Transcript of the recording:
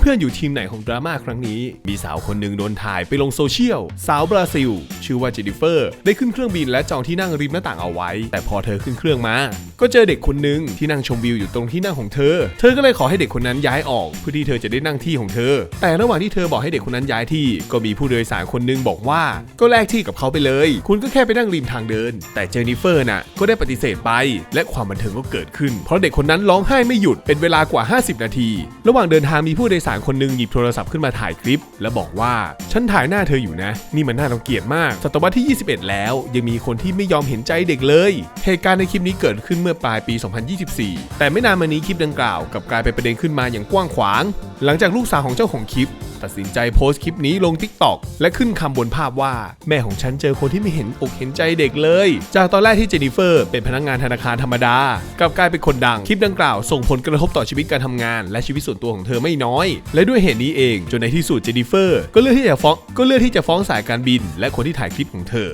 เพื่อนๆอยู่ทีมไหนของดราม่าครั้งนี้ มีสาวคนหนึ่งโดนถ่ายไปลงโซเชียล สาวบราซิล ชื่อว่าเจนนิเฟอร์ ได้ขึ้นเครื่องบินและจองที่นั่งริมหน้าต่างเอาไว้ แต่พอเธอขึ้นเครื่องมา ก็เจอเด็กคนหนึ่งที่นั่งชมวิวอยู่ตรงที่นั่งของเธอ เธอก็เลยขอให้เด็กคนนั้นย้ายออก เพื่อที่เธอจะได้นั่งที่ของเธอ แต่ระหว่างที่เธอบอกให้เด็กคนนั้นย้ายที่ ก็มีผู้โดยสารคนหนึงบอกว่า ก็แลกที่กับเขาไปเลย คุณก็แค่ไปนั่งริมทางเดิน แต่เจนนิเฟอร์น่ะก็ได้ปฏิเสธไป และความบันเทิงก็เกิดขึ้น เพราะเด็กคนนั้นร้องไห้ไม่หยุดเป็นเวลากว่า 50 นาที ระหว่างเดินทางมีผู้โดยสารคนหนึงหยิบโทรศัพท์ขึ้นมาถ่ายคลิป และบอกว่า ฉันถ่ายหน้าเธออยู่นะ นี่มันน่ารังเกียจมาก ศตวรรษที่ 21 แล้ว ยังมีคนที่ไม่ยอมเห็นใจเด็กเลย เหตุการณ์ในคลิปนี้เกิดขึ้นเมื่อปลายปี 2024 แต่ไม่นานมานี้คลิปดังกล่าวกลับกลายเป็นประเด็นขึ้นมาอย่างกว้างขวางหลังจากลูกสาวของเจ้าของคลิป ตัดสินใจโพสต์คลิปนี้ลง t ิ k t o k และขึ้นคำบนภาพว่า แม่ของฉันเจอคนที่ไม่เห็นอกเห็นใจเด็กเลย จากตอนแรกที่เจนนิเฟอร์เป็นพนักงานธนาคารธรรมดา กลับกลายเป็นคนดังคลิปดังกล่าวส่งผลกระทบต่อชีวิตการทำงาน และชีวิตส่วนตัวของเธอไม่น้อย และด้วยเหตุนี้เองจนในที่สุดเจนนิเฟอร์ ก็เลือกที่จะฟ้องก็เลือกที่จะฟ้องสายการบิน และคนที่ถ่ายคลิปของเธอ